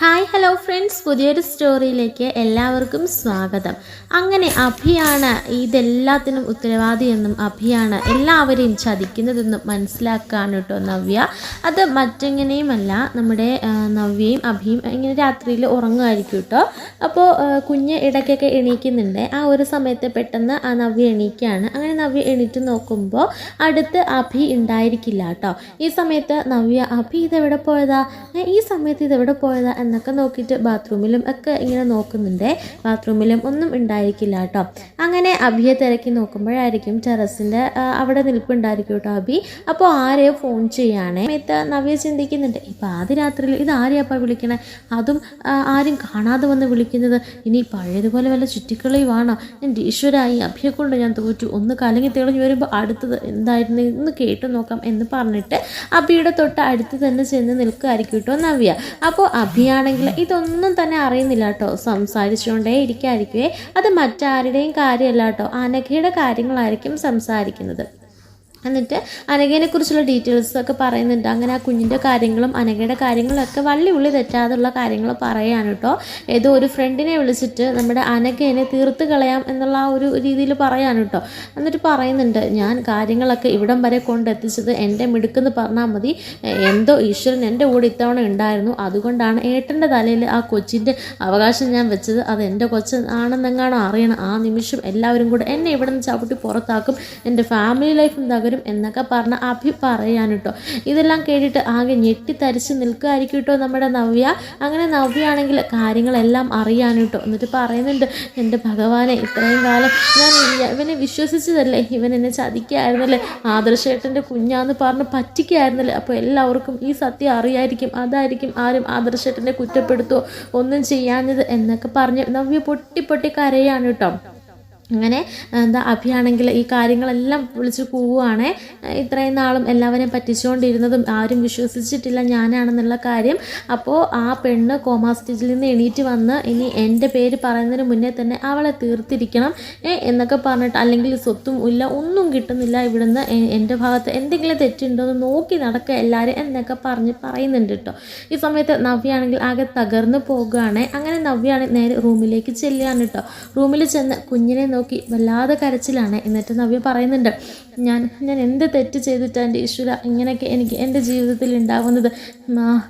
hi hi hello friends പുതിയൊരു സ്റ്റോറിയിലേക്ക് എല്ലാവർക്കും സ്വാഗതം. അങ്ങനെ അഭിയാണ് ഇതെല്ലാത്തിനും ഉത്തരവാദിയെന്നും അഭിയാണ് എല്ലാവരെയും ചതിക്കുന്നതെന്നും മനസ്സിലാക്കാണ് കേട്ടോ നവ്യ. അത് മറ്റെങ്ങനെയുമല്ല നമ്മുടെ നവ്യയും അഭിയും ഇങ്ങനെ രാത്രിയിൽ ഉറങ്ങുമായിരിക്കും കേട്ടോ. അപ്പോൾ കുഞ്ഞ് ഇടയ്ക്കൊക്കെ എണീക്കുന്നുണ്ട്. ആ ഒരു സമയത്ത് പെട്ടെന്ന് ആ നവ്യ എണീക്കുകയാണ് അങ്ങനെ നവ്യ എണീറ്റ് നോക്കുമ്പോൾ അടുത്ത് അഭി ഉണ്ടായിരിക്കില്ല കേട്ടോ. ഈ സമയത്ത് നവ്യ അഭി ഇതെവിടെ പോയതാ? ഈ സമയത്ത് ഇതെവിടെ പോയതാ? എന്നൊക്കെ നോക്കിയിട്ട് ബാത്റൂമിലും ഒക്കെ ഇങ്ങനെ നോക്കുന്നുണ്ട്. ബാത്റൂമിലും ഒന്നും ഉണ്ടായിരിക്കില്ല കേട്ടോ. അങ്ങനെ അഭിയെ തിരക്കി നോക്കുമ്പോഴായിരിക്കും ടെറസിന്റെ അവിടെ നിൽപ്പുണ്ടായിരിക്കും കേട്ടോ അഭി അപ്പോൾ ആരെയോ ഫോൺ ചെയ്യുകയാണ് സമയത്ത് നവ്യ ചിന്തിക്കുന്നുണ്ട് ഇപ്പം ആദ്യ രാത്രിയിൽ ഇത് ആരെയപ്പോൾ വിളിക്കണേ? അതും ആരും കാണാതെ വന്ന് വിളിക്കുന്നത്. ഇനി പഴയതുപോലെ വല്ല ചുറ്റിക്കളിയുമാണോ? എന്റെ ഈശ്വരായി അഭിയെ കൊണ്ട് ഞാൻ തോറ്റു. ഒന്ന് കലങ്ങി തെളിഞ്ഞു വരുമ്പോൾ അടുത്തത് എന്തായിരുന്നു? ഇന്ന് കേട്ടു നോക്കാം എന്ന് പറഞ്ഞിട്ട് അഭിയുടെ തൊട്ട് അടുത്ത് തന്നെ ചെന്ന് നിൽക്കുമായിരിക്കും കേട്ടോ നവ്യ. അപ്പോൾ അഭിയാണെങ്കിൽ ഇതൊന്നും തന്നെ അറിയുന്നില്ല കേട്ടോ. സംസാരിച്ചുകൊണ്ടേ ഇരിക്കായിരിക്കുവേ അത് മറ്റാരുടെയും കാര്യമല്ല കേട്ടോ. അനഘയുടെ കാര്യങ്ങളായിരിക്കും സംസാരിക്കുന്നത്. എന്നിട്ട് ഡീറ്റെയിൽസ് ഒക്കെ പറയുന്നുണ്ട്. അങ്ങനെ ആ കുഞ്ഞിന്റെ കാര്യങ്ങളും അനഘയുടെ കാര്യങ്ങളൊക്കെ വള്ളി ഉള്ളി തെറ്റാതുള്ള കാര്യങ്ങൾ പറയാണ് കേട്ടോ. ഏതോ ഒരു ഫ്രണ്ടിനെ വിളിച്ചിട്ട് നമ്മുടെ അനഘേനെ തീർത്ത് കളയാം എന്നുള്ള ആ ഒരു രീതിയിൽ പറയാണ് കേട്ടോ. എന്നിട്ട് പറയുന്നുണ്ട് ഞാൻ കാര്യങ്ങളൊക്കെ ഇവിടം വരെ കൊണ്ടെത്തിച്ചത് എന്റെ മിടുക്കെന്ന് പറഞ്ഞാൽ മതി. എന്തോ ഈശ്വരൻ എന്റെ കൂടെ ഇത്തവണ ഉണ്ടായിരുന്നു. അതുകൊണ്ടാണ് ഏട്ടന്റെ തലയിൽ ആ കൊച്ചിന്റെ അവകാശം ഞാൻ വെച്ചത്. അത് എന്റെ കൊച്ച് ആണെന്നെങ്ങാണോ അറിയണം. ആ നിമിഷം എല്ലാവരും കൂടെ എന്നെ ഇവിടെ നിന്ന് ചവിട്ടി പുറത്താക്കും. എന്റെ ഫാമിലി ലൈഫും തകരും എന്നൊക്കെ പറഞ്ഞ് അഭി പറയാൻ കേട്ടോ ഇതെല്ലാം കേട്ടിട്ട് ആകെ ഞെട്ടിത്തരിച്ച് നിൽക്കുമായിരിക്കും കേട്ടോ നമ്മുടെ നവ്യ. അങ്ങനെ നവ്യ ആണെങ്കിൽ കാര്യങ്ങളെല്ലാം അറിയാൻ കേട്ടോ എന്നിട്ട് പറയുന്നുണ്ട് എന്റെ ഭഗവാനെ ഇത്രയും കാലം ഞാൻ ഇവനെ വിശ്വസിച്ചതല്ലേ? ഇവൻ എന്നെ ചതിക്കായിരുന്നല്ലേ? ആദർശേട്ടന്റെ കുഞ്ഞാന്ന് പറഞ്ഞ് പറ്റിക്കായിരുന്നല്ലേ? അപ്പോൾ എല്ലാവർക്കും ഈ സത്യം അറിയായിരിക്കും. അതായിരിക്കും ആരും ആദർശേട്ടനെ കുറ്റപ്പെടുത്തുമോ ഒന്നും ചെയ്യാഞ്ഞത് എന്നൊക്കെ പറഞ്ഞ് നവ്യ പൊട്ടി പൊട്ടി കരയാണ് കേട്ടോ. അങ്ങനെ എന്താ അഭിയാണെങ്കിൽ ഈ കാര്യങ്ങളെല്ലാം വിളിച്ച് കൂവുകയാണ് ഇത്രയും നാളും എല്ലാവരെയും പറ്റിച്ചുകൊണ്ടിരുന്നതും ആരും വിശ്വസിച്ചിട്ടില്ല ഞാനാണെന്നുള്ള കാര്യം. അപ്പോൾ ആ പെണ്ണ് കോമാ സ്റ്റേജിൽ നിന്ന് എണീറ്റ് വന്ന് ഇനി എന്റെ പേര് പറയുന്നതിന് മുന്നേ തന്നെ അവളെ തീർത്തിരിക്കണം എന്നൊക്കെ പറഞ്ഞിട്ട് അല്ലെങ്കിൽ സ്വത്തും ഇല്ല ഒന്നും കിട്ടുന്നില്ല ഇവിടുന്ന് എന്റെ ഭാഗത്ത് എന്തെങ്കിലും തെറ്റുണ്ടോ എന്ന് നോക്കി നടക്കുക എല്ലാവരും എന്നൊക്കെ പറഞ്ഞ് പറയുന്നുണ്ട് കേട്ടോ. ഈ സമയത്ത് നവ്യാണെങ്കിൽ ആകെ തകർന്നു പോകുകയാണ് അങ്ങനെ നവ്യാണെങ്കിൽ നേരെ റൂമിലേക്ക് ചെല്ലുകയാണ് കേട്ടോ. റൂമിൽ ചെന്ന് കുഞ്ഞിനെ നോക്കി വല്ലാതെ കരച്ചിലാണ്. എന്നിട്ട് നവ്യ പറയുന്നുണ്ട് ഞാൻ ഞാൻ എന്ത് തെറ്റ് ചെയ്തിട്ടാണ് എന്റെ ഈശ്വര ഇങ്ങനെയൊക്കെ എനിക്ക് എന്റെ ജീവിതത്തിൽ ഉണ്ടാവുന്നത്?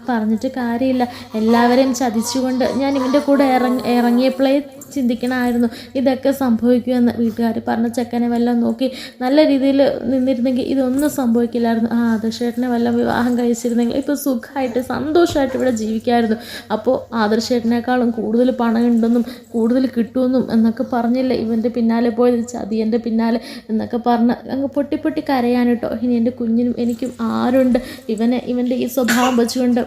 പറഞ്ഞിട്ട് കാര്യമില്ല. എല്ലാവരെയും ചതിച്ചുകൊണ്ട് ഞാൻ ഇവന്റെ കൂടെ ഇറങ്ങി ഇറങ്ങിയപ്പോഴേ ചിന്തിക്കണമായിരുന്നു. ഇതൊക്കെ സംഭവിക്കുമെന്ന് വീട്ടുകാർ പറഞ്ഞ ചെക്കനെ വല്ലതും നോക്കി നല്ല രീതിയിൽ നിന്നിരുന്നെങ്കിൽ ഇതൊന്നും സംഭവിക്കില്ലായിരുന്നു. ആ ആദർശേട്ടനെ വല്ല വിവാഹം കഴിച്ചിരുന്നെങ്കിൽ ഇപ്പോൾ സുഖമായിട്ട് സന്തോഷമായിട്ട് ഇവിടെ ജീവിക്കായിരുന്നു. അപ്പോൾ ആദർശേട്ടനേക്കാളും കൂടുതൽ പണം ഉണ്ടെന്നും കൂടുതൽ കിട്ടുമെന്നും എന്നൊക്കെ പറഞ്ഞില്ലേ? ഇവന്റെ പിന്നാലെ പോയത് ചതിയന്റെ പിന്നാലെ എന്നൊക്കെ പറഞ്ഞ് അങ്ങ് പൊട്ടി പൊട്ടി കരയാൻ കേട്ടോ. ഇനി എന്റെ കുഞ്ഞിനും എനിക്കും ആരുണ്ട്? ഇവനെ ഇവന്റെ ഈ സ്വഭാവം വെച്ചുകൊണ്ട്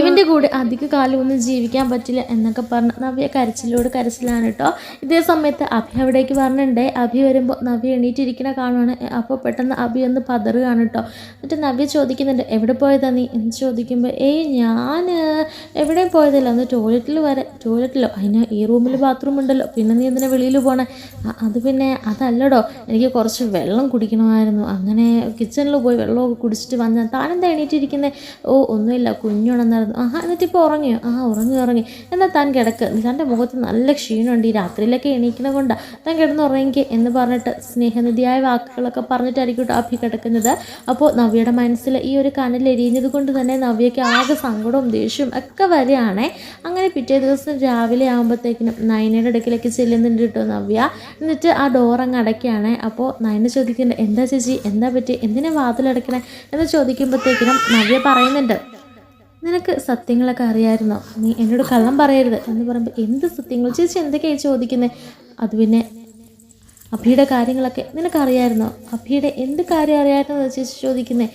ഇവന്റെ കൂടെ അധിക കാലം ഒന്നും ജീവിക്കാൻ പറ്റില്ല എന്നൊക്കെ പറഞ്ഞ് നവ്യ കരച്ചിലോട് കരച്ചിലാണ് കേട്ടോ. ഇതേ സമയത്ത് അഭി അവിടേക്ക് പറഞ്ഞിട്ടുണ്ടേ അഭി വരുമ്പോൾ നവി എണീറ്റിരിക്കണ കാണുവാണ്. അപ്പോൾ പെട്ടെന്ന് അഭി ഒന്ന് പതറുകയാണ് കേട്ടോ. എന്നിട്ട് നവ്യ ചോദിക്കുന്നുണ്ട് എവിടെ പോയതാ നീ? എന്ന് ചോദിക്കുമ്പോൾ ഏയ് ഞാൻ എവിടെയും പോയതല്ല. ഒന്ന് ടോയ്ലറ്റിൽ വരെ ടോയ്ലറ്റിലോ അതിന് ഈ റൂമിൽ ബാത്റൂം ഉണ്ടല്ലോ. പിന്നെ നീ എന്തിനാ വെളിയിൽ പോണേ? അത് പിന്നെ അതല്ലടോ. എനിക്ക് കുറച്ച് വെള്ളം കുടിക്കണമായിരുന്നു. അങ്ങനെ കിച്ചണിൽ പോയി വെള്ളമൊക്കെ കുടിച്ചിട്ട് വന്നാൽ താനെന്താ എണീറ്റിരിക്കുന്നത് ഓ ഒന്നുമില്ല. കുഞ്ഞുണർന്നായിരുന്നു. ആഹാ എന്നിട്ട് ഇപ്പോൾ ഉറങ്ങിയോ? ആ ഉറങ്ങി ഉറങ്ങി. എന്നാൽ താൻ കിടക്ക്. തന്റെ മുഖത്ത് നല്ല ക്ഷീണമുണ്ട് ഈ രാത്രിയിലൊക്കെ എണീക്കണ കൊണ്ടാണ് താൻ കിടന്ന് ഉറങ്ങിക്ക് എന്ന് പറഞ്ഞിട്ട് സ്നേഹനിധിയായ വാക്കുകളൊക്കെ പറഞ്ഞിട്ടായിരിക്കും അഭി കിടക്കുന്നത്. അപ്പോൾ നവ്യയുടെ മനസ്സിൽ ഈ ഒരു കനൽ എരിയുന്നത് കൊണ്ട് തന്നെ നവ്യയ്ക്ക് ആകെ സങ്കടവും ദേഷ്യവും ഒക്കെ വരികയാണേ. അങ്ങനെ പിറ്റേ ദിവസം രാവിലെ ആകുമ്പോഴത്തേക്കിനും നയനയുടെ അടുക്കിലേക്ക് ചെല്ലുന്നുണ്ട് കേട്ടോ നവ്യ. എന്നിട്ട് ആ ഡോർ അങ്ങ് അടയ്ക്കുകയാണ്. അപ്പോൾ നയന ചോദിക്കുന്നുണ്ട് എന്താ ചേച്ചി? എന്താ പറ്റി എന്തിനാ വാതിലടയ്ക്കണേ? എന്ന് ചോദിക്കുമ്പോഴത്തേക്കിനും നവ്യ പറയുന്നുണ്ട് നിനക്ക് സത്യങ്ങളൊക്കെ അറിയായിരുന്നോ? നീ എന്നോട് കള്ളം പറയരുത് എന്ന് പറയുമ്പോൾ എന്ത് സത്യങ്ങൾ? ചേച്ചി എന്തൊക്കെയാണ് ചോദിക്കുന്നത് അത് പിന്നെ അഭിയുടെ കാര്യങ്ങളൊക്കെ നിനക്കറിയായിരുന്നോ അഭിയുടെ എന്ത് കാര്യം അറിയാമായിരുന്നോ ചേച്ചി ചോദിക്കുന്നേ?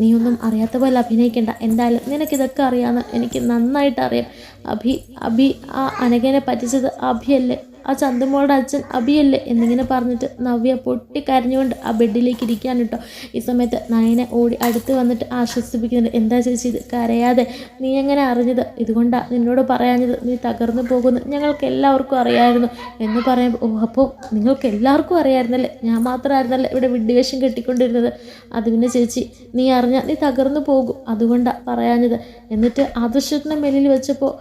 നീ ഒന്നും അറിയാത്ത പോലെ അഭിനയിക്കണ്ട. എന്തായാലും നിനക്കിതൊക്കെ അറിയാമെന്ന് എനിക്ക് നന്നായിട്ട് അറിയാം. അഭി അഭി ആ അനഘനെ പറ്റിച്ചത് അഭിയല്ലേ? ആ ചന്തുമോളുടെ അച്ഛൻ അഭിയല്ലേ എന്നിങ്ങനെ പറഞ്ഞിട്ട് നവ്യ പൊട്ടിക്കരഞ്ഞുകൊണ്ട് ആ ബെഡിലേക്ക് ഇരിക്കാൻ കേട്ടോ. ഈ സമയത്ത് നയനെ ഓടി അടുത്ത് വന്നിട്ട് ആശ്വസിപ്പിക്കുന്നുണ്ട്. എന്താ ചേച്ചി ഇത് കരയാതെ? നീ എങ്ങനെ അറിഞ്ഞത്? ഇതുകൊണ്ടാണ് നിന്നോട് പറയാഞ്ഞത് നീ തകർന്നു പോകുന്നു. ഞങ്ങൾക്ക് എല്ലാവർക്കും അറിയായിരുന്നു എന്ന് പറയുമ്പോൾ ഓ അപ്പോൾ നിങ്ങൾക്ക് എല്ലാവർക്കും അറിയായിരുന്നല്ലേ? ഞാൻ മാത്രമായിരുന്നല്ലേ ഇവിടെ വിഡ്ഢിവേഷം കെട്ടിക്കൊണ്ടിരുന്നത്? അത് പിന്നെ ചേച്ചി നീ അറിഞ്ഞാൽ നീ തകർന്നു പോകും. അതുകൊണ്ടാണ് പറയാഞ്ഞത്. എന്നിട്ട് ആദർശത്തിന്റെ മെല്ലിൽ വെച്ചപ്പോൾ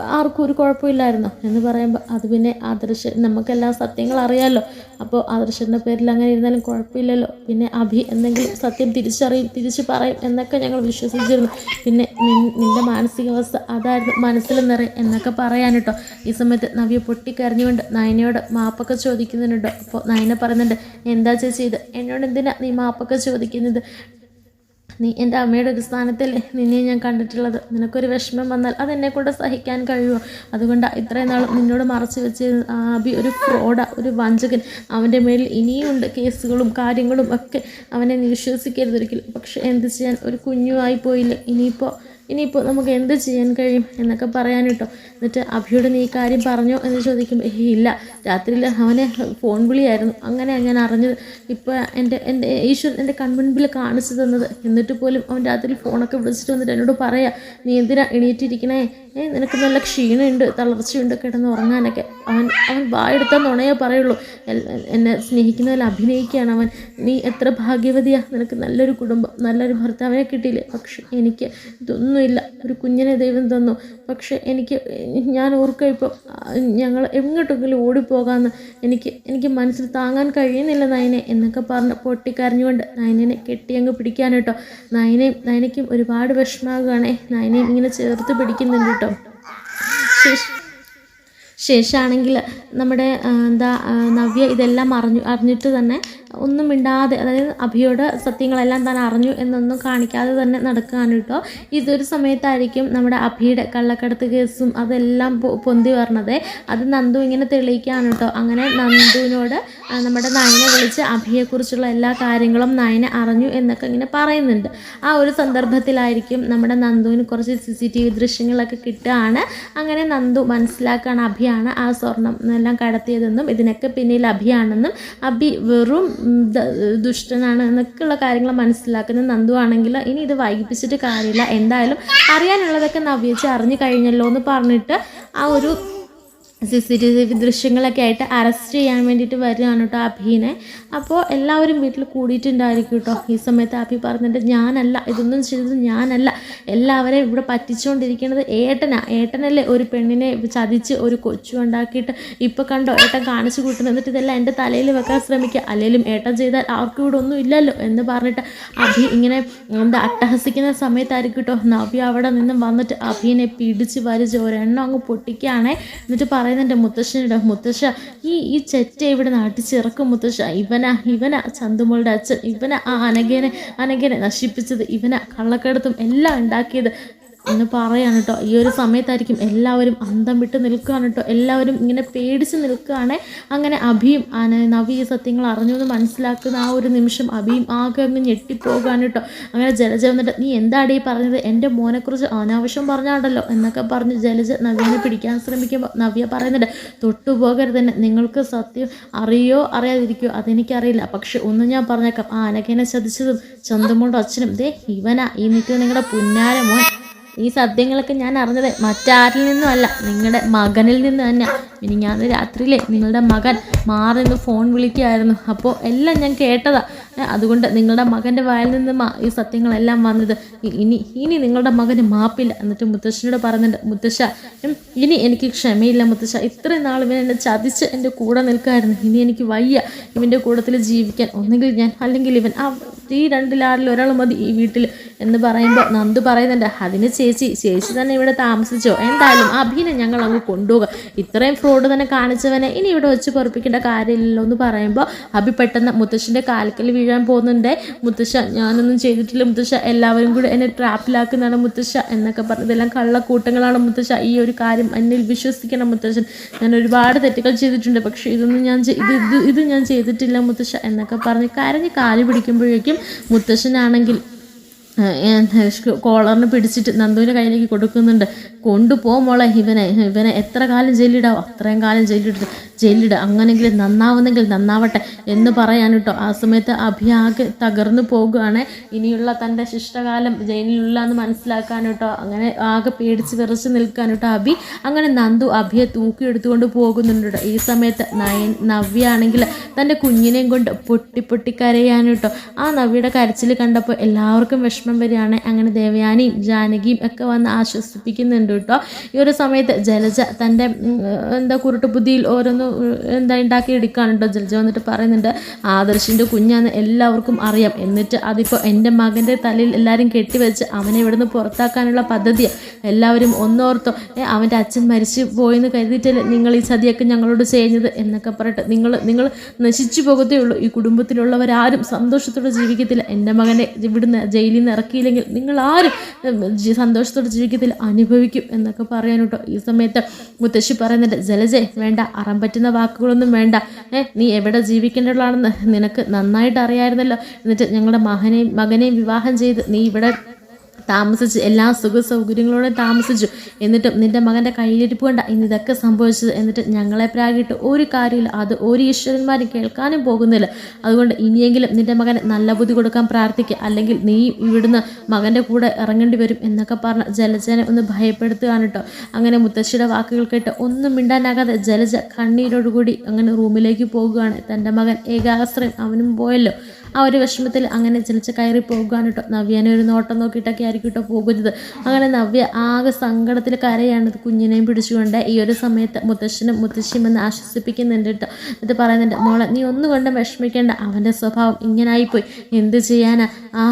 ആർക്കും ഒരു കുഴപ്പമില്ലായിരുന്നു എന്ന് പറയുമ്പോൾ അത് പിന്നെ ആദർശ് നമുക്കെല്ലാം സത്യങ്ങൾ അറിയാമല്ലോ അപ്പോൾ ആദർശന്റെ പേരിൽ അങ്ങനെ ഇരുന്നാലും കുഴപ്പമില്ലല്ലോ. പിന്നെ അഭി എന്തെങ്കിലും സത്യം തിരിച്ചറിയും തിരിച്ച് പറയും എന്നൊക്കെ ഞങ്ങൾ വിശ്വസിച്ചിരുന്നു. പിന്നെ നിൻ- നിന്റെ മാനസികാവസ്ഥ അതായിരുന്നു മനസ്സിൽ നിറയും എന്നൊക്കെ പറയാൻ കേട്ടോ ഈ സമയത്ത് നവ്യ പൊട്ടിക്കരഞ്ഞുകൊണ്ട് നയനയോട് മാപ്പൊക്കെ ചോദിക്കുന്നുണ്ടോ അപ്പോൾ നയന പറയുന്നുണ്ട് എന്താ ചേച്ചി ഇത്? എന്നോട് എന്തിനാ നീ മാപ്പൊക്കെ ചോദിക്കുന്നത്? നീ എന്റെ അമ്മയുടെ ഒരു സ്ഥാനത്തല്ലേ നിന്നെ ഞാൻ കണ്ടിട്ടുള്ളത്. നിനക്കൊരു വിഷമം വന്നാൽ അതെന്നെ കൊണ്ട് സഹിക്കാൻ കഴിയുമോ? അതുകൊണ്ട് ഇത്രയും നാളും നിന്നോട് മറച്ചു വെച്ച് ആബി ഒരു ഫ്രോഡ ഒരു വഞ്ചകൻ. അവന്റെ മേലിൽ ഇനിയുമുണ്ട് കേസുകളും കാര്യങ്ങളും ഒക്കെ അവനെ നീ വിശ്വസിക്കരുതൊരിക്കലും പക്ഷെ എന്ത് ചെയ്യാൻ? ഒരു കുഞ്ഞുമായി പോയില്ലേ? ഇനിയിപ്പോൾ ഇനിയിപ്പോൾ നമുക്ക് എന്ത് ചെയ്യാൻ കഴിയും എന്നൊക്കെ പറയാൻ കേട്ടോ. എന്നിട്ട് അഭിയോട് നീ കാര്യം പറഞ്ഞോ എന്ന് ചോദിക്കുമ്പോൾ "ഏയ് ഇല്ല. രാത്രിയിൽ അവനെ ഫോൺ വിളിയായിരുന്നു. അങ്ങനെയാണ് ഞാൻ അറിഞ്ഞത് ഇപ്പോൾ എന്റെ എന്റെ ഈശ്വരൻ എന്റെ കൺമുൻപിൽ കാണിച്ചു തന്നത്. എന്നിട്ട് പോലും അവൻ രാത്രി ഫോണൊക്കെ വിളിച്ചിട്ട് വന്നിട്ട് എന്നോട് പറയാ നീ എന്തിനാ എണീറ്റിരിക്കണേ? നിനക്ക് നല്ല ക്ഷീണമുണ്ട് തളർച്ചയുണ്ട് കിടന്ന് ഉറങ്ങാനൊക്കെ. അവൻ അവൻ വായെടുത്താൽ നുണയേ പറയുള്ളൂ. എന്നെ സ്നേഹിക്കുന്നതിൽ അഭിനയിക്കുകയാണ് അവൻ. നീ എത്ര ഭാഗ്യവതിയാ? നിനക്ക് നല്ലൊരു കുടുംബം നല്ലൊരു ഭർത്താവിനെ കിട്ടിയില്ലേ? പക്ഷെ എനിക്ക് ഇതൊന്നുമില്ല. ഒരു കുഞ്ഞിനെ ദൈവം തന്നു. പക്ഷെ എനിക്ക് ഞാൻ ഓർക്കുക ഇപ്പോൾ ഞങ്ങൾ എങ്ങോട്ടെങ്കിലും ഓടിപ്പോകാമെന്ന് എനിക്ക് എനിക്ക് മനസ്സിൽ താങ്ങാൻ കഴിയുന്നില്ല നയനെ എന്നൊക്കെ പറഞ്ഞ് പൊട്ടിക്കരഞ്ഞുകൊണ്ട് നയനെ കെട്ടിയങ്ങ് പിടിക്കാൻ നയനയും നയനയ്ക്കും ഒരുപാട് വിഷമാകുകയാണേ നയനയും ഇങ്ങനെ ചേർത്ത് പിടിക്കുന്നുണ്ട്. കേട്ടോ. ശേഷം ശേഷമാണെങ്കിൽ നമ്മുടെ എന്താ നവ്യ ഇതെല്ലാം അറിഞ്ഞു അറിഞ്ഞിട്ട് തന്നെ ഒന്നും മിണ്ടാതെ അതായത് അഭിയോട് സത്യങ്ങളെല്ലാം താൻ അറിഞ്ഞു എന്നൊന്നും കാണിക്കാതെ തന്നെ നടക്കുകയാണ് കേട്ടോ. ഇതൊരു സമയത്തായിരിക്കും നമ്മുടെ അഭിയുടെ കള്ളക്കടത്ത് കേസും അതെല്ലാം പൊന്തി വരണത്. അത് നന്ദു ഇങ്ങനെ തെളിയിക്കുകയാണ് കേട്ടോ. അങ്ങനെ നന്ദുവിനോട് നമ്മുടെ നയനെ വിളിച്ച് അഭിയെക്കുറിച്ചുള്ള എല്ലാ കാര്യങ്ങളും നയനെ അറിഞ്ഞു എന്നൊക്കെ ഇങ്ങനെ പറയുന്നുണ്ട്. ആ ഒരു സന്ദർഭത്തിലായിരിക്കും നമ്മുടെ നന്ദുവിന് കുറച്ച് സി സി ടി വി ദൃശ്യങ്ങളൊക്കെ കിട്ടുകയാണ്. അങ്ങനെ നന്ദു മനസ്സിലാക്കുകയാണ് അഭിയാണ് ആ സ്വർണം എല്ലാം കടത്തിയതെന്നും ഇതിനൊക്കെ പിന്നിൽ അഭിയാണെന്നും. അഭി വെറും ദുഷ്ടനാണ് എന്നൊക്കെയുള്ള കാര്യങ്ങൾ മനസ്സിലാക്കുന്ന നന്ദു ആണെങ്കിൽ ഇനി ഇത് വൈകിപ്പിച്ചിട്ട് കാര്യമില്ല. എന്തായാലും അറിയാനുള്ളതൊക്കെ നവ്യച്ച് അറിഞ്ഞു കഴിഞ്ഞല്ലോ എന്ന് പറഞ്ഞിട്ട് ആ ഒരു സി സി ടി വി ദൃശ്യങ്ങളൊക്കെ ആയിട്ട് അറസ്റ്റ് ചെയ്യാൻ വേണ്ടിയിട്ട് വരികയാണ് കേട്ടോ അഭിനെ. അപ്പോൾ എല്ലാവരും വീട്ടിൽ കൂടിയിട്ടുണ്ടായിരിക്കും കേട്ടോ ഈ സമയത്ത് അഭി പറഞ്ഞിട്ട് ഞാനല്ല ഇതൊന്നും ചെയ്തത് ഞാനല്ല. എല്ലാവരെയും ഇവിടെ പറ്റിച്ചുകൊണ്ടിരിക്കുന്നത് ഏട്ടനാ. ഏട്ടനല്ലേ ഒരു പെണ്ണിനെ ചതിച്ച് ഒരു കൊച്ചു ഉണ്ടാക്കിയിട്ട് ഇപ്പോൾ കണ്ടോ ഏട്ടൻ കാണിച്ചു കൂട്ടുന്നത് എന്നിട്ട് ഇതെല്ലാം എന്റെ തലയിൽ വെക്കാൻ ശ്രമിക്കുക. അല്ലെങ്കിലും ഏട്ടൻ ചെയ്താൽ ആർക്കും ഇവിടെ ഒന്നും ഇല്ലല്ലോ എന്ന് പറഞ്ഞിട്ട് അഭി ഇങ്ങനെ എന്താ അട്ടഹസിക്കുന്ന സമയത്തായിരിക്കും കേട്ടോ നവ്യ അവിടെ നിന്നും വന്നിട്ട് അഭിനെ പിടിച്ച് വലിച്ച് ഒരെണ്ണം അങ്ങ് പൊട്ടിക്കുകയാണേ. എന്നിട്ട് പറയുന്നുണ്ട് മുത്തശ്ശനോട് മുത്തശ്ശ ഈ ഈ ചെറ്റ ഇവിടെ നാട്ടിച്ചിറക്കും മുത്തശ്ശ ഇവനാ ഇവനാ ചന്തുമോളുടെ അച്ഛൻ ഇവനാ ആ അനഘേനെ അനഘേനെ നശിപ്പിച്ചത് ഇവനാ കള്ളക്കടത്തും എല്ലാം ഉണ്ടാക്കിയത്. എന്ന് പറയാണ് കേട്ടോ ഈ ഒരു സമയത്തായിരിക്കും എല്ലാവരും അന്തം വിട്ട് നിൽക്കുകയാണ് കേട്ടോ എല്ലാവരും ഇങ്ങനെ പേടിച്ച് നിൽക്കുകയാണ്. അങ്ങനെ അഭിയും നവി ഈ സത്യങ്ങൾ അറിഞ്ഞു എന്ന് മനസ്സിലാക്കുന്ന ആ ഒരു നിമിഷം അഭിയും ആകെ അങ്ങ് ഞെട്ടിപ്പോകാണ് കേട്ടോ അങ്ങനെ ജലജ വന്നിട്ട് നീ എന്താടി പറഞ്ഞത്? എന്റെ മോനെക്കുറിച്ച് അനാവശ്യം പറഞ്ഞാണ്ടല്ലോ എന്നൊക്കെ പറഞ്ഞ് ജലജ നവ്യനെ പിടിക്കാൻ ശ്രമിക്കുമ്പോൾ നവ്യ പറയുന്നുണ്ട് തൊട്ടുപോകരുത് തന്നെ നിങ്ങൾക്ക് സത്യം അറിയോ അറിയാതിരിക്കോ അതെനിക്കറിയില്ല. പക്ഷെ ഒന്ന് ഞാൻ പറഞ്ഞേക്കാം. ആ അനഘനെ ചതിച്ചതും ചന്തമോളുടെ അച്ഛനും. ദേ ഇവനാ. ഈ നിൽക്കുന്ന നിങ്ങളുടെ പുന്നാര മോൻ. ഈ സത്യങ്ങളൊക്കെ ഞാൻ അറിഞ്ഞത് മറ്റാരിൽ നിന്നുമല്ല നിങ്ങളുടെ മകനിൽ നിന്ന് തന്നെ ഇനി ഞാൻ രാത്രിയിലെ നിങ്ങളുടെ മകൻ മാറി നിന്ന് ഫോൺ വിളിക്കുകയായിരുന്നു. അപ്പോൾ എല്ലാം ഞാൻ കേട്ടതാ. അതുകൊണ്ട് നിങ്ങളുടെ മകന്റെ വായിൽ നിന്ന് ഈ സത്യങ്ങളെല്ലാം വന്നത്. ഇനി ഇനി നിങ്ങളുടെ മകന് മാപ്പില്ല. എന്നിട്ട് മുത്തശ്ശനോട് പറയുന്നുണ്ട് മുത്തശ്ശ ഇനി എനിക്ക് ക്ഷമയില്ല മുത്തശ്ശ. ഇത്രയും നാൾ ഇവൻ എന്നെ ചതിച്ച് എന്റെ കൂടെ നിൽക്കായിരുന്നു ഇനി എനിക്ക് വയ്യ ഇവന്റെ കൂടത്തിൽ ജീവിക്കാൻ. ഒന്നുകിൽ ഞാൻ അല്ലെങ്കിൽ ഇവൻ. ആ ഈ രണ്ടിലാരിൽ ഒരാൾ മതി ഈ വീട്ടിൽ. എന്ന് പറയുമ്പോൾ നന്ദു പറയുന്നുണ്ട് അതിന് ചേച്ചി ചേച്ചി തന്നെ ഇവിടെ താമസിച്ചോ. എന്തായാലും അഭിനെ ഞങ്ങൾ അങ്ങ് കൊണ്ടുപോകുക ഇത്രയും ഫ്രോഡ് തന്നെ കാണിച്ചവനെ ഇനി ഇവിടെ വെച്ച് പൊറപ്പിക്കേണ്ട കാര്യമില്ലല്ലോ എന്ന് പറയുമ്പോൾ അഭി പെട്ടെന്ന് മുത്തശ്ശന്റെ കാൽക്കൽ വീഴാൻ പോകുന്നുണ്ട്. മുത്തശ്ശ ഞാനൊന്നും ചെയ്തിട്ടില്ല. മുത്തശ്ശ എല്ലാവരും കൂടി എന്നെ ട്രാപ്പിലാക്കുന്നതാണ് മുത്തശ്ശ എന്നൊക്കെ പറഞ്ഞു ഇതെല്ലാം കള്ളക്കൂട്ടങ്ങളാണ് മുത്തശ്ശ. ഈ ഒരു കാര്യം എന്നിൽ വിശ്വസിക്കണം മുത്തശ്ശൻ. ഞാൻ ഒരുപാട് തെറ്റുകൾ ചെയ്തിട്ടുണ്ട്. പക്ഷേ ഇതൊന്നും ഞാൻ ഇത് ഇത് ഇത് ഞാൻ ചെയ്തിട്ടില്ല മുത്തശ്ശ എന്നൊക്കെ പറഞ്ഞ് കരഞ്ഞ് കാൽ പിടിക്കുമ്പോഴേക്കും മുത്തശ്ശനാണെങ്കിൽ കോളറിന് പിടിച്ചിട്ട് നന്ദുവിന്റെ കയ്യിലേക്ക് കൊടുക്കുന്നുണ്ട്. കൊണ്ടുപോ മോളെ. ഇവനെ ഇവനെ എത്ര കാലം ജയിലിടാവോ? അത്രയും കാലം ജയിലിട്ട് ജയിലിട. അങ്ങനെങ്കിലും നന്നാവുന്നെങ്കിൽ നന്നാവട്ടെ എന്ന് പറയാൻ കേട്ടോ. ആ സമയത്ത് അഭിയാകെ തകർന്നു പോകുകയാണ് ഇനിയുള്ള തന്റെ ശിഷ്ടകാലം ജയിലിലുള്ള എന്ന് മനസ്സിലാക്കാൻ കേട്ടോ. അങ്ങനെ ആകെ പേടിച്ച് വിറച്ച് നിൽക്കാൻ കേട്ടോ അഭി. അങ്ങനെ നന്ദു അഭിയെ തൂക്കിയെടുത്തുകൊണ്ട് പോകുന്നുണ്ട് കേട്ടോ. ഈ സമയത്ത് നയൻ നവ്യ ആണെങ്കിൽ തന്റെ കുഞ്ഞിനെയും കൊണ്ട് പൊട്ടി പൊട്ടി കരയാൻ കേട്ടോ. ആ നവ്യയുടെ കരച്ചിൽ കണ്ടപ്പോൾ എല്ലാവർക്കും വിഷമം വരികയാണ്. അങ്ങനെ ദേവയാനിയും ജാനകിയും ഒക്കെ വന്ന് ആശ്വസിപ്പിക്കുന്നുണ്ട് കേട്ടോ. ഈ ഒരു സമയത്ത് ജലജ തന്റെ എന്താ കുരുട്ട് ബുദ്ധിയിൽ ഓരോന്ന് എന്താ ഉണ്ടാക്കി എടുക്കുകയാണ് കേട്ടോ. ജലജ വന്നിട്ട് പറയുന്നുണ്ട് ആദർശിന്റെ കുഞ്ഞാന്ന് എല്ലാവർക്കും അറിയാം. എന്നിട്ട് അതിപ്പോൾ എന്റെ മകന്റെ തലയിൽ എല്ലാവരും കെട്ടിവെച്ച് അവനെ ഇവിടുന്ന് പുറത്താക്കാനുള്ള പദ്ധതിയാണ് എല്ലാവരും ഒന്നോർത്തോ അവന്റെ അച്ഛൻ മരിച്ചു പോയെന്ന് കരുതിയിട്ടല്ലേ നിങ്ങൾ ഈ സതിയൊക്കെ ഞങ്ങളോട് ചെയ്യുന്നത്? എന്നൊക്കെ പറയട്ടെ നിങ്ങൾ നിങ്ങൾ നശിച്ചു പോകത്തേ ഉള്ളൂ. ഈ കുടുംബത്തിലുള്ളവരാരും സന്തോഷത്തോടെ ജീവിക്കത്തില്ല. എന്റെ മകനെ ഇവിടുന്ന് ജയിലിൽ നിന്ന് ഇറക്കിയില്ലെങ്കിൽ നിങ്ങൾ ആരും സന്തോഷത്തോടെ ജീവിക്കത്തില്ല. അനുഭവിക്കും. എന്നൊക്കെ പറയാൻ കേട്ടോ ഈ സമയത്ത് മുത്തശ്ശി പറയുന്നുണ്ട് ജലജെ വേണ്ട അറം പറ്റുന്ന വാക്കുകളൊന്നും വേണ്ട. ഏ നീ എവിടെ ജീവിക്കേണ്ടതാണെന്ന് നിനക്ക് നന്നായിട്ട് അറിയാമായിരുന്നല്ലോ എന്നിട്ട് ഞങ്ങളുടെ മകനെയും മകനെയും വിവാഹം ചെയ്ത് നീ ഇവിടെ താമസിച്ച് എല്ലാ സുഖ സൗകര്യങ്ങളോടെ താമസിച്ചു. എന്നിട്ടും നിന്റെ മകന്റെ കയ്യിലിരിപ്പ് കണ്ട ഇന്ന് ഇതൊക്കെ സംഭവിച്ചത് എന്നിട്ട് ഞങ്ങളെ പ്രാഗിട്ട് ഒരു കാര്യമില്ല. അത് ഒരു ഈശ്വരന്മാരും കേൾക്കാനും പോകുന്നില്ല. അതുകൊണ്ട് ഇനിയെങ്കിലും നിന്റെ മകന് നല്ല ബുദ്ധി കൊടുക്കാൻ പ്രാർത്ഥിക്കുക അല്ലെങ്കിൽ നീ ഇവിടുന്ന് മകന്റെ കൂടെ ഇറങ്ങേണ്ടി വരും എന്നൊക്കെ പറഞ്ഞ് ജലജനെ ഒന്ന് ഭയപ്പെടുത്തുകയാണ് കേട്ടോ. അങ്ങനെ മുത്തശ്ശിയുടെ വാക്കുകൾ കേട്ട് ഒന്നും മിണ്ടാനാകാതെ ജലജ കണ്ണീരോടുകൂടി അങ്ങനെ റൂമിലേക്ക് പോകുകയാണ്. തന്റെ മകൻ ഏകാശ്രയം അവനും പോയല്ലോ. ആ ഒരു വിഷമത്തിൽ അങ്ങനെ ചലിച്ച് കയറി പോകുകയാണ് കേട്ടോ നവ്യനെ ഒരു നോട്ടം നോക്കിയിട്ടൊക്കെ ആയിരിക്കും കേട്ടോ പോകുന്നത്. അങ്ങനെ നവ്യ ആകെ സങ്കടത്തിൽ കരയാണ്. കുഞ്ഞിനെയും പിടിച്ചുകൊണ്ട് ഈ ഒരു സമയത്ത് മുത്തശ്ശനും മുത്തശ്ശിയും എന്ന് ആശ്വസിപ്പിക്കുന്നുണ്ട് കേട്ടോ എന്നിട്ട് പറയുന്നുണ്ട് മോളെ നീ ഒന്നുകൊണ്ടും വിഷമിക്കേണ്ട. അവന്റെ സ്വഭാവം ഇങ്ങനായിപ്പോയി. എന്ത് ചെയ്യാനാ? ആ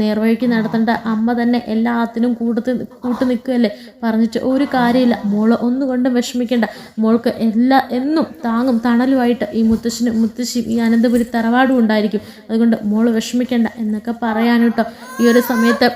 നേർവഴിക്ക് നടത്തേണ്ട അമ്മ തന്നെ എല്ലാത്തിനും കൂട്ടത്ത് കൂട്ടു നിൽക്കുകയല്ലേ? പറഞ്ഞിട്ട് ഒരു കാര്യമില്ല. മോൾ ഒന്നുകൊണ്ടും വിഷമിക്കേണ്ട. മോൾക്ക് എല്ലാ എന്നും താങ്ങും തണലുമായിട്ട് ഈ മുത്തശ്ശനും മുത്തശ്ശിയും ഈ അനന്തപുരി തറവാടും ഉണ്ടായിരിക്കും. അതുകൊണ്ട് മോൾ വിഷമിക്കേണ്ട എന്നൊക്കെ പറയാൻ ഈ ഒരു സമയത്ത്